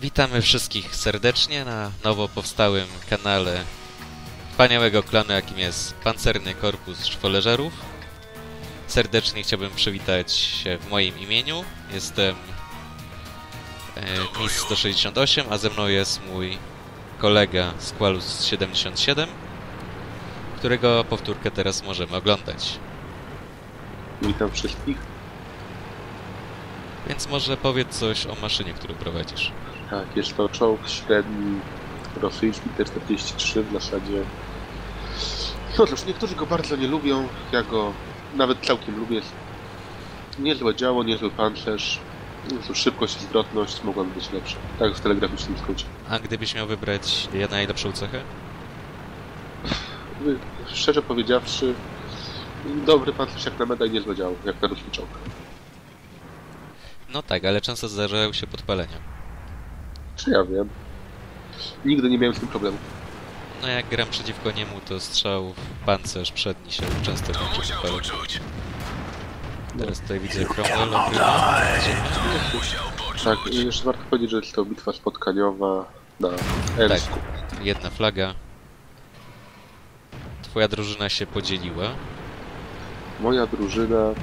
Witamy wszystkich serdecznie na nowo powstałym kanale wspaniałego klanu, jakim jest Pancerny Korpus Szwoleżerów. Serdecznie chciałbym przywitać się w moim imieniu. Jestem e, Miss 168, a ze mną jest mój kolega Squalus 77, którego powtórkę teraz możemy oglądać. Witam wszystkich. Więc może powiedz coś o maszynie, którą prowadzisz. Tak, jest to czołg średni rosyjski T-43 w zasadzie. No cóż, niektórzy go bardzo nie lubią, ja go nawet całkiem lubię. Niezłe działo, niezły pancerz, szybkość i zwrotność mogłaby być lepsza. Tak w telegraficznym skrócie. A gdybyś miał wybrać najlepszą cechę? Szczerze powiedziawszy, dobry pancerz jak na meda i niezłe działo, jak na ruski czołg. No tak, ale często zdarzają się podpalenia. Czy ja wiem? Nigdy nie miałem z tym problemu. No jak gram przeciwko niemu, to strzał w pancerz przedni się często kończy podpaleniem. Teraz tutaj widzę Cromwell. Tak, i jeszcze warto powiedzieć, że jest to bitwa spotkaniowa na Elsku. Jedna flaga. Twoja drużyna się podzieliła. Moja drużyna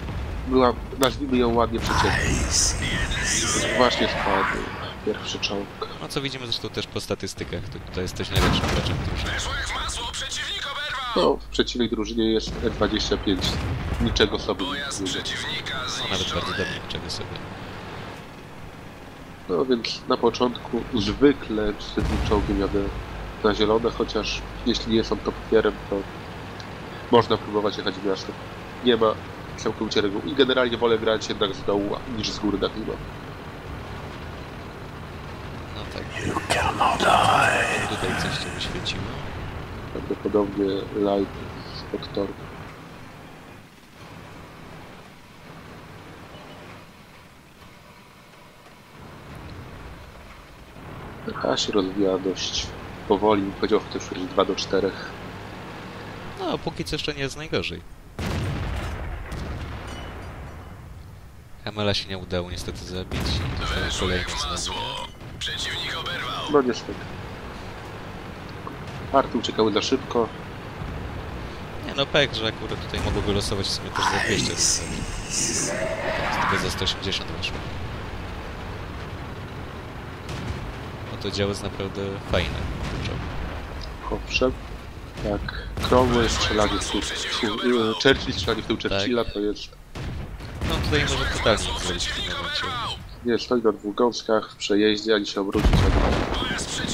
była, nazwijmy ją ładnie przeciętna. Właśnie spadł pierwszy czołg. No co widzimy zresztą też po statystykach, to tutaj jesteś najlepszym graczem drużyny. No, w przeciwnej drużynie jest E25. Niczego sobie. nie No nawet bardzo dobrze niczego sobie. No więc na początku zwykle z tym czołgiem jadę na zielone, chociaż jeśli nie są topierem, to można próbować jechać w miasto. Nie ma całkowicie reguł. I generalnie wolę grać jednak z dołu niż z góry na klima. No tak. Tutaj coś cię wyświeciło. Prawdopodobnie light spod toru. A się rozwija dość powoli, powiedział chociaż już 2 do 4. No, póki co jeszcze nie jest najgorzej. Hamela się nie udało niestety zabić i dostaje kolejne znowu. No niestety. Arty uciekały za szybko. Nie no, pek, że akurat tutaj mogło wylosować w sumie też za 200 zostać. Tylko za 180 weszło. No to działo jest naprawdę fajne. Owszem. Tak. Cromwell strzelanie w tył. Churchill strzelanie w tył Churchilla to jest... No tutaj może totalnie nic zrobić w tym momencie. Nie, stoi na dwóch gąskach w przejeździe, ani się obrócić.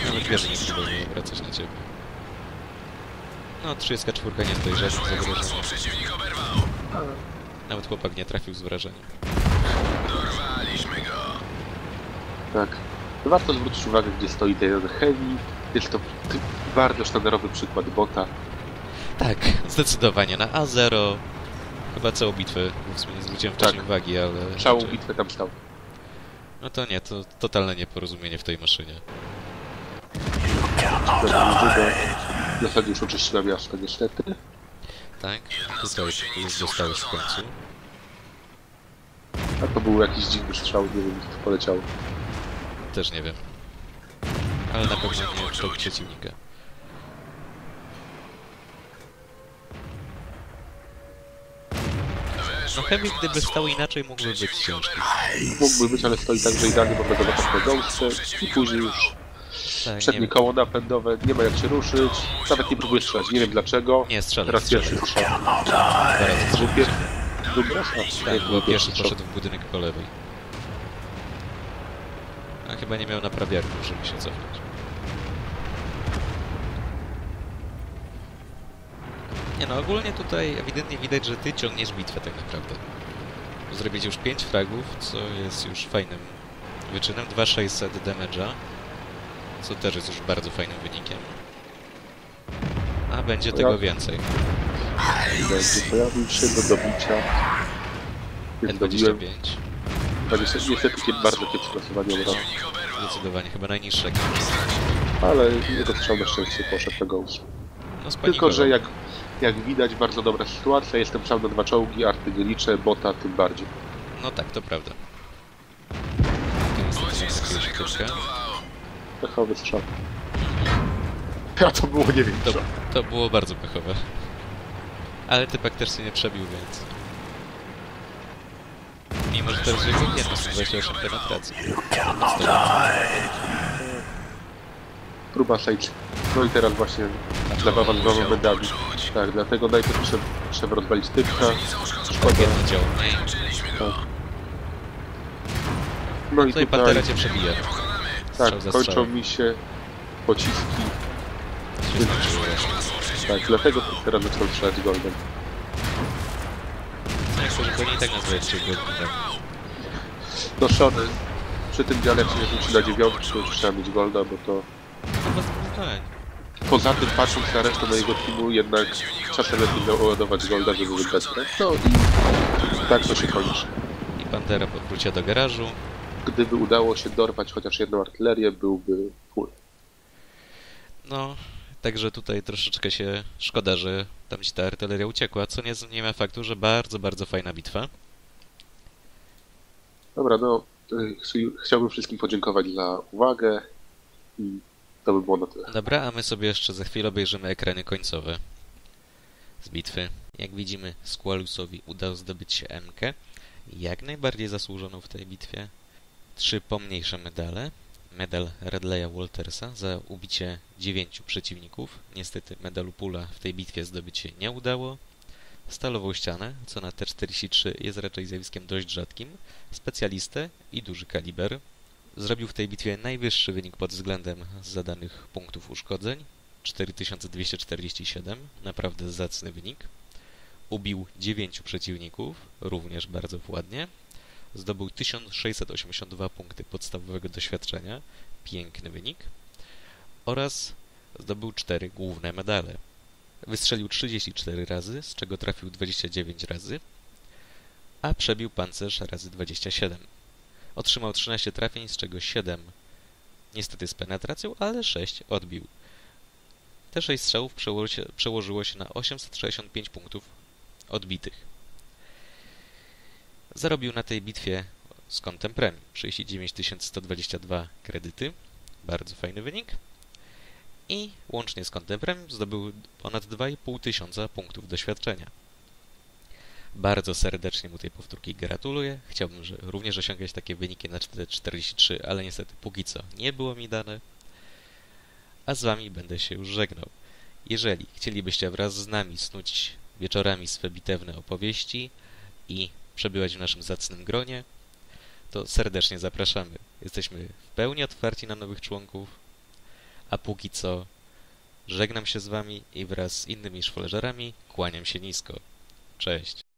Nawet wieży nie próbują wracać na ciebie. No, 34 nie stoi żadnym zagrożeniem. Nawet chłopak nie trafił z wrażenia. Tak. Warto zwrócić uwagę, gdzie stoi ten heavy. Jest to bardzo sztandarowy przykład bota. Tak, zdecydowanie na A0. Chyba całą bitwę, w sumie nie zwróciłem wcześniej Tak. uwagi, ale... Całą raczej- bitwę tam stał. No to nie, to totalne nieporozumienie w tej maszynie. W zasadzie już oczyściła miasto, niestety. Tak? Tutaj już dostałeś w końcu. A to był jakiś dziwny strzał, nie wiem, co poleciało. Też nie wiem. Ale na pewno nie czołg przeciwnika. No Heavy gdyby stał inaczej mógłby być ciężki. Mógłby być, ale stoi tak, że idealnie go zapać na gąsce i później już Tak, nie, przednie koło napędowe, nie ma jak się ruszyć. Nawet nie próbuje strzelać, nie wiem dlaczego. nie strzelaj, Teraz pierwszy strzał. Był strzelaj. pierwszy, drugi raz? A, Tak, nie, bo był pierwszy poszedł w budynek po lewej. A chyba nie miał naprawiarki, żeby się cofnąć. Nie no, ogólnie tutaj ewidentnie widać, że ty ciągniesz bitwę tak naprawdę. Zrobić już 5 fragów, co jest już fajnym wyczynem. 2600 damage'a, co też jest już bardzo fajnym wynikiem. A będzie tego więcej. Będzie pojawił się do dobicia. Więc dobiłem E25. 20, niestety bardzo kiepskie losowanie obrony, Zdecydowanie, chyba najniższa ale jego strzał na szczęście poszedł na gąskę. No, Tylko, że jak, jak widać, bardzo dobra sytuacja. Jestem sam na dwa czołgi, arty nie liczę, bota tym bardziej. No tak, to prawda. Pechowy strzał. A to było nie wiem To, to było bardzo pechowe. Ale typek też się nie przebił, więc... Mimo, że też jego jedno 128 penetracji. Próba sage. No i teraz właśnie z dwoma medami. Tak, dlatego najpierw trzeba, trzeba rozwalić typka. Szkoda. Mniej. Tak. No i Tutaj Pantera cię przebija. tak, kończą mi się pociski. Tak, dlatego teraz zaczął strzelać. No że i tak Goldwinem. No szony. Przy tym dziale jak się nie rzuci na dziewiątkę, to już trzeba mieć golda, bo to... Pytań. Poza tym, patrząc na resztę mojego teamu, jednak czasem lepiej załadować golda, żeby wygrać grę. No i tak to się kończy. I Pantera powróciła do garażu. Gdyby udało się dorwać chociaż jedną artylerię, byłby full. No, także tutaj troszeczkę się szkoda, że tam ci ta artyleria uciekła, co nie zmienia faktu, że bardzo, bardzo fajna bitwa. Dobra, no, y, chci- chciałbym wszystkim podziękować za uwagę i to by było na tyle. Dobra, a my sobie jeszcze za chwilę obejrzymy ekrany końcowe z bitwy. Jak widzimy, Squalusowi udało zdobyć się MK, jak najbardziej zasłużoną w tej bitwie. Trzy pomniejsze medale. Medal Redleya Waltersa za ubicie dziewięciu przeciwników. Niestety medalu Pula w tej bitwie zdobyć się nie udało. Stalową ścianę, co na T-43 jest raczej zjawiskiem dość rzadkim. Specjalistę i duży kaliber. Zrobił w tej bitwie najwyższy wynik pod względem zadanych punktów uszkodzeń 4247, naprawdę zacny wynik. Ubił 9 przeciwników, również bardzo ładnie. Zdobył 1682 punkty podstawowego doświadczenia, piękny wynik. Oraz zdobył 4 główne medale. Wystrzelił 34 razy, z czego trafił 29 razy, a przebił pancerz razy 27. Otrzymał 13 trafień, z czego 7 niestety z penetracją, ale 6 odbił. Te 6 strzałów przełożyło się, na 865 punktów odbitych. Zarobił na tej bitwie z kątem premii 39 122 kredyty, bardzo fajny wynik. I łącznie z kątem premium zdobył ponad 2,5 tysiąca punktów doświadczenia. Bardzo serdecznie mu tej powtórki gratuluję. Chciałbym że również osiągać takie wyniki na 443, ale niestety póki co nie było mi dane. A z wami będę się już żegnał. Jeżeli chcielibyście wraz z nami snuć wieczorami swe bitewne opowieści i przebywać w naszym zacnym gronie, to serdecznie zapraszamy. Jesteśmy w pełni otwarci na nowych członków, a póki co żegnam się z wami i wraz z innymi szwoleżerami kłaniam się nisko. Cześć.